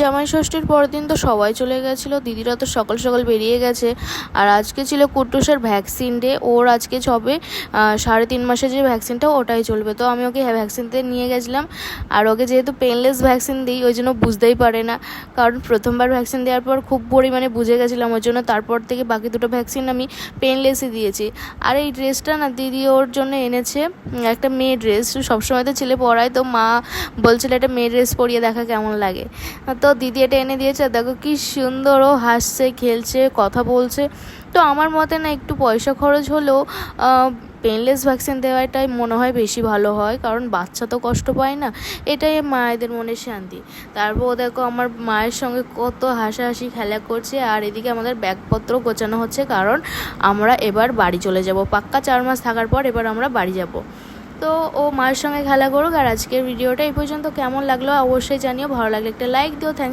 জামাই ষষ্ঠীর পরের দিন তো সবাই চলে গেছিল। দিদিরা তো সকাল সকাল বেরিয়ে গেছে। আর আজকে ছিল কুট্টুসের ভ্যাকসিন ডে। ওর আজকে ছবে সাড়ে তিন মাসে যে ভ্যাকসিনটা, ওটাই চলবে। তো আমি ওকে ভ্যাকসিনতে নিয়ে গেছিলাম। আর ওকে যেহেতু পেনলেস ভ্যাকসিন দিই, ওই জন্য বুঝতেই পারে না। কারণ প্রথমবার ভ্যাকসিন দেওয়ার পর খুব পরিমাণে বুঝে গেছিলাম ওই জন্য। তারপর থেকে বাকি দুটো ভ্যাকসিন আমি পেনলেসই দিয়েছি। আর এই ড্রেসটা না দিদি ওর জন্য এনেছে একটা মেয়ে ড্রেস। সবসময় তো ছেলে পরায় তো মা বলছিল একটা মেয়ে ড্রেস পরিয়ে দেখা কেমন লাগে। তো দিদি এটা এনে দিয়েছে, দেখো কি সুন্দর ও হাসছে, খেলছে, কথা বলছে। তো আমার মতে না একটু পয়সা খরচ হলেও পেনলেস ভ্যাকসিন দেওয়াটাই মনে হয় বেশি ভালো হয়, কারণ বাচ্চা তো কষ্ট পায় না। এটাই মায়েদের মনে শান্তি। তারপর দেখো আমার মায়ের সঙ্গে কত হাসাহাসি, খেলা করছে, আর এদিকে আমাদের ব্যাগপত্র গোছানো হচ্ছে, কারণ আমরা এবার বাড়ি চলে যাব। পাক্কা চার মাস থাকার পর এবার আমরা বাড়ি যাব। তো ও মার সঙ্গে খেলা করুক আর আজকের ভিডিওটা এই পর্যন্ত। কেমন লাগল অবশ্যই জানিও। ভালো লাগলে একটা লাইক দিও। থ্যাংক